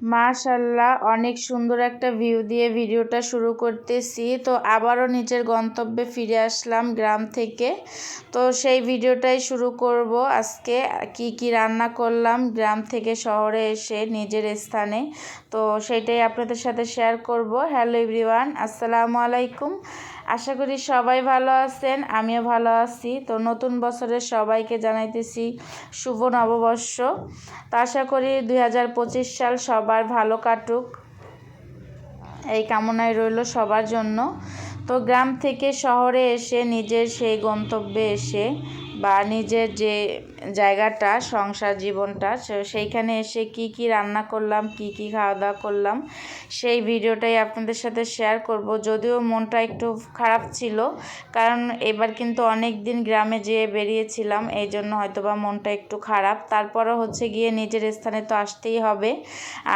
মাশাল্লাহ অনেক সুন্দর একটা ভিউ দিয়ে ভিডিওটা শুরু করতেছি। তো আবারও নিজের গন্তব্যে ফিরে আসলাম গ্রাম থেকে। তো সেই ভিডিওটাই শুরু করব আজকে। কি কি রান্না করলাম, গ্রাম থেকে শহরে এসে নিজের স্থানে। তো সেটাই আপনাদের সাথে শেয়ার করব। হ্যালো এভরিওয়ান আসসালামু আলাইকুম। আশা করি সবাই ভালো আছেন, আমিও ভালো আছি। তো নতুন বছরের সবাইকে জানাইতেছি শুভ নববর্ষ। তো আশা করি দু হাজার পঁচিশ সাল সবার ভালো কাটুক। এই কামনায় রইল সবার জন্য। তো গ্রাম থেকে শহরে এসে নিজের সেই গন্তব্যে এসে বা নিজের যে জায়গাটা, সংসার জীবনটা সেইখানে এসে কি কি রান্না করলাম, কি কি খাওয়া দাওয়া করলাম, সেই ভিডিওটাই আপনাদের সাথে শেয়ার করব। যদিও মনটা একটু খারাপ ছিল, কারণ এবার কিন্তু অনেক দিন গ্রামে যেয়ে বেরিয়েছিলাম এই জন্য হয়তো বা মনটা একটু খারাপ। তারপরও হচ্ছে গিয়ে নিজের স্থানে তো আসতেই হবে।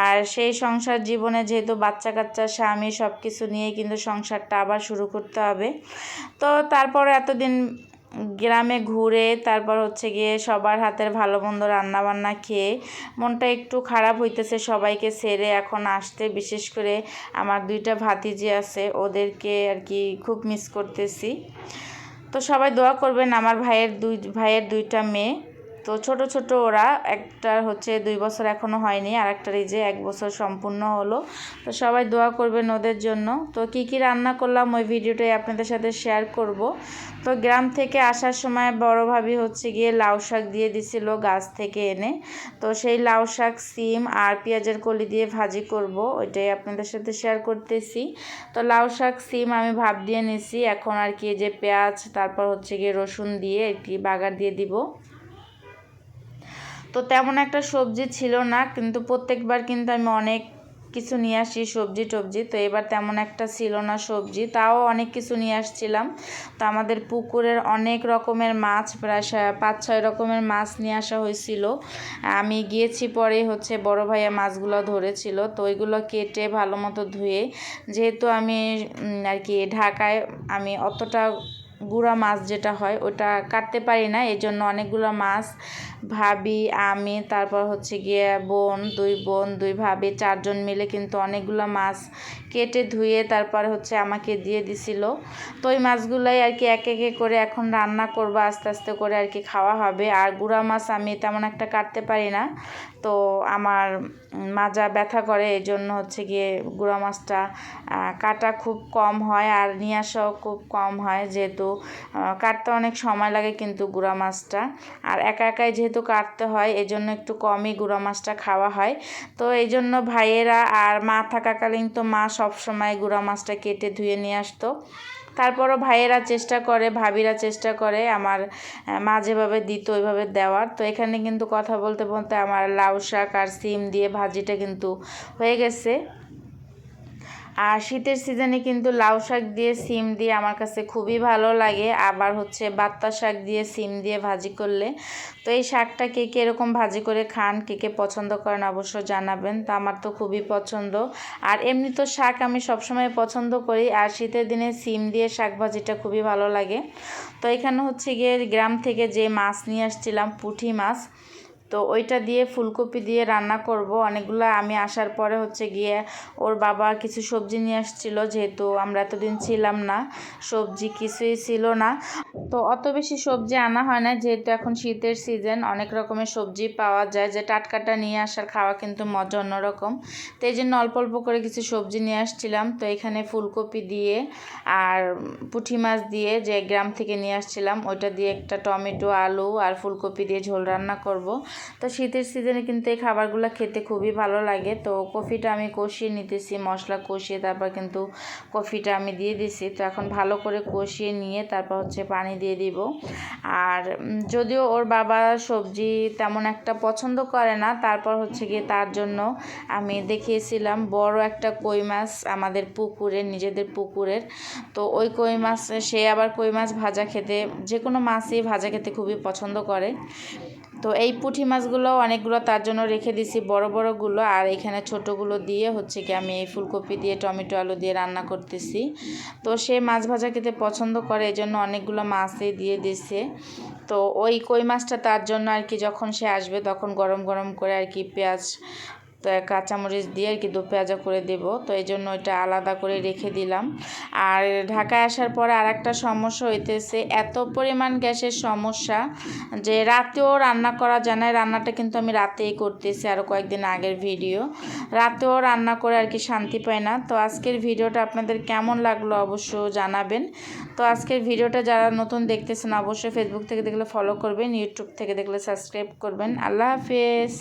আর সেই সংসার জীবনে যেহেতু বাচ্চা কাচ্চা, স্বামী সব কিছু নিয়ে কিন্তু সংসারটা আবার শুরু করতে হবে। তো তারপরে এতদিন গ্রামে ঘুরে তারপর হচ্ছে গিয়ে সবার হাতের ভালো মন্দ রান্নাবান্না খেয়ে মনটা একটু খারাপ হইতেছে সবাইকে সেরে এখন আসতে, বিশেষ করে আমার দুইটা ভাতিজি আছে, ওদেরকে আর কি খুব মিস করতেছি। তো সবাই দোয়া করবেন আমার ভাইয়ের দুই, ভাইয়ের দুইটা মেয়ে। তো ছোট ছোট ওরা একটার হচ্ছে দুই বছর এখনও হয়নি আর একটার এই যে এক বছর সম্পূর্ণ হলো। তো সবাই দোয়া করবেন ওদের জন্য। তো কি কি রান্না করলাম ওই ভিডিওটাই আপনাদের সাথে শেয়ার করব। তো গ্রাম থেকে আসার সময় বড় ভাবি হচ্ছে গিয়ে লাউ শাক দিয়ে দিছিল গাছ থেকে এনে। তো সেই লাউ শাক, সিম আর পেঁয়াজের কলি দিয়ে ভাজি করব, ওইটাই আপনাদের সাথে শেয়ার করতেছি। তো লাউ শাক, সিম আমি ভাব দিয়ে নিছি, এখন আর কি যে পেঁয়াজ, তারপর হচ্ছে গিয়ে রসুন দিয়ে একটি বাগার দিয়ে দিব। তো তেমন একটা সবজি ছিল না, কিন্তু প্রত্যেকবার কিন্তু আমি অনেক কিছু নিয়ে আসি, সবজি টবজি। তো এবার তেমন একটা ছিল না সবজি, তাও অনেক কিছু নিয়ে আসছিলাম। তো আমাদের পুকুরের অনেক রকমের মাছ, প্রায় পাঁচ ছয় রকমের মাছ নিয়ে আসা হয়েছিল। আমি গিয়েছি পরে হচ্ছে বড় ভাইয়া মাছগুলো ধরেছিল, তো ওইগুলো কেটে ভালো মতো ধুয়ে, যেহেতু আমি আর কি ঢাকায় আমি অতটা গুঁড়া মাছ যেটা হয়, ওটা কাটতে পারি না। এই জন্য অনেকগুলো মাছ, ভাবি, আমি, তারপর হচ্ছে গিয়ে বোন, দুই বোন, দুই ভাবি, চারজন মিলে কিন্তু অনেকগুলো মাছ কেটে ধুয়ে তারপর হচ্ছে আমাকে দিয়ে দিছিল। তো ওই মাছগুলাই আর কি এক একে করে এখন রান্না করব, আস্তে আস্তে করে আর কি খাওয়া হবে। আর গুঁড়া মাছ আমি তেমন একটা কাটতে পারি না। তো আমার মাজা ব্যথা করে এই জন্য হচ্ছে গিয়ে গুঁড়া মাছটা কাটা খুব কম হয় আর নিয়ে আসাও খুব কম হয় যেহেতু কাটতে অনেক সময় লাগে কিন্তু গুঁড়া মাছটা। আর একা একাই যেহেতু কাটতে হয় এই জন্য একটু কমই গুঁড়া মাছটা খাওয়া হয়। তো এই জন্য ভাইয়েরা আর মা থাকাকালীন তো মা সবসময় গুঁড়া মাছটা কেটে ধুয়ে নিয়ে আসতো। তারপরও ভাইয়েরা চেষ্টা করে, ভাবিরা চেষ্টা করে, আমার মা যেভাবে দিত ওইভাবে দেওয়ার। তো এখানে কিন্তু কথা বলতে বলতে আমার লাউ শাক আর সিম দিয়ে ভাজিটা কিন্তু হয়ে গেছে। আর শীতের সিজনে কিন্তু লাউ শাক দিয়ে সিম দিয়ে আমার কাছে খুবই ভালো লাগে। আবার হচ্ছে বাত্তা শাক দিয়ে সিম দিয়ে ভাজি করলে। তো এই শাকটা কে কে এরকম ভাজি করে খান, কে কে পছন্দ করেন অবশ্য জানাবেন। তো আমার তো খুবই পছন্দ। আর এমনি তো শাক আমি সবসময় পছন্দ করি। আর শীতের দিনে সিম দিয়ে শাক ভাজিটা খুবই ভালো লাগে। তো এখানে হচ্ছে গিয়ে গ্রাম থেকে যে মাছ নিয়ে আসছিলাম, পুঁটি মাছ তো ওইটা দিয়ে ফুলকপি দিয়ে রান্না করব। অনেকগুলো আমি আসার পরে হচ্ছে গিয়ে ওর বাবা কিছু সবজি নিয়ে আসছিল, যেহেতু আমরা এতদিন ছিলাম না, সবজি কিছুই ছিল না। তো অত বেশি সবজি আনা হয় না যেহেতু এখন শীতের সিজন অনেক রকমের সবজি পাওয়া যায়। যে টাটকাটা নিয়ে আসার খাওয়া কিন্তু মজা অন্যরকম। তো এই জন্য অল্প অল্প করে কিছু সবজি নিয়ে আসছিলাম। তো এখানে ফুলকপি দিয়ে আর পুঁটি মাছ দিয়ে যে গ্রাম থেকে নিয়ে আসছিলাম, ওইটা দিয়ে একটা টমেটো, আলু আর ফুলকপি দিয়ে ঝোল রান্না করব। তো শীতের সিজনে কিন্তু এই খাবারগুলো খেতে খুবই ভালো লাগে। তো কফিটা আমি কষিয়ে নিতেছি, মশলা কষিয়ে তারপর কিন্তু কফিটা আমি দিয়ে দিছি। তো এখন ভালো করে কষিয়ে নিয়ে তারপর হচ্ছে পানি দিয়ে দিব। আর যদিও ওর বাবা সবজি তেমন একটা পছন্দ করে না, তারপর হচ্ছে গিয়ে তার জন্য আমি দেখিয়েছিলাম, বড় একটা কই মাছ আমাদের পুকুরের নিজেদের পুকুরের। তো ওই কই মাছ, সে আবার কই মাছ ভাজা খেতে, যে কোনো মাছই ভাজা খেতে খুবই পছন্দ করে। তো এই পুঁটি মাছগুলো অনেকগুলো তার জন্য রেখে দিছি, বড় বড়গুলো, আর এখানে ছোটগুলো দিয়ে হচ্ছে কি আমি এই ফুলকপি দিয়ে, টমেটো, আলু দিয়ে রান্না করতেছি। তো সে মাছ ভাজা খেতে পছন্দ করে এই জন্য অনেকগুলো মাছই দিয়ে দিছে। তো ওই কই মাছটা তার জন্য আর কি যখন সে আসবে তখন গরম গরম করে আর কি পেঁয়াজ তো কাঁচামরিচ দিয়ে আর কি দু পেঁয়াজা করে দেব। তো এই জন্য এটা আলাদা করে রেখে দিলাম। আর ঢাকায় আসার পরে আর একটা সমস্যা হইতেছে, এত পরিমাণ গ্যাসের সমস্যা যে রাতেও রান্না করা যায় না। রান্নাটা কিন্তু আমি রাতেই করতেছি আরও কয়েকদিন আগের ভিডিও। রাতেও রান্না করে আর কি শান্তি পাই না। তো আজকের ভিডিওটা আপনাদের কেমন লাগল অবশ্য জানাবেন। তো আজকের ভিডিওটা যারা নতুন দেখতেছেন, অবশ্যই ফেসবুক থেকে দেখলে ফলো করবেন ইউটিউব থেকে দেখলে সাবস্ক্রাইব করবেন। আল্লাহ হাফেজ।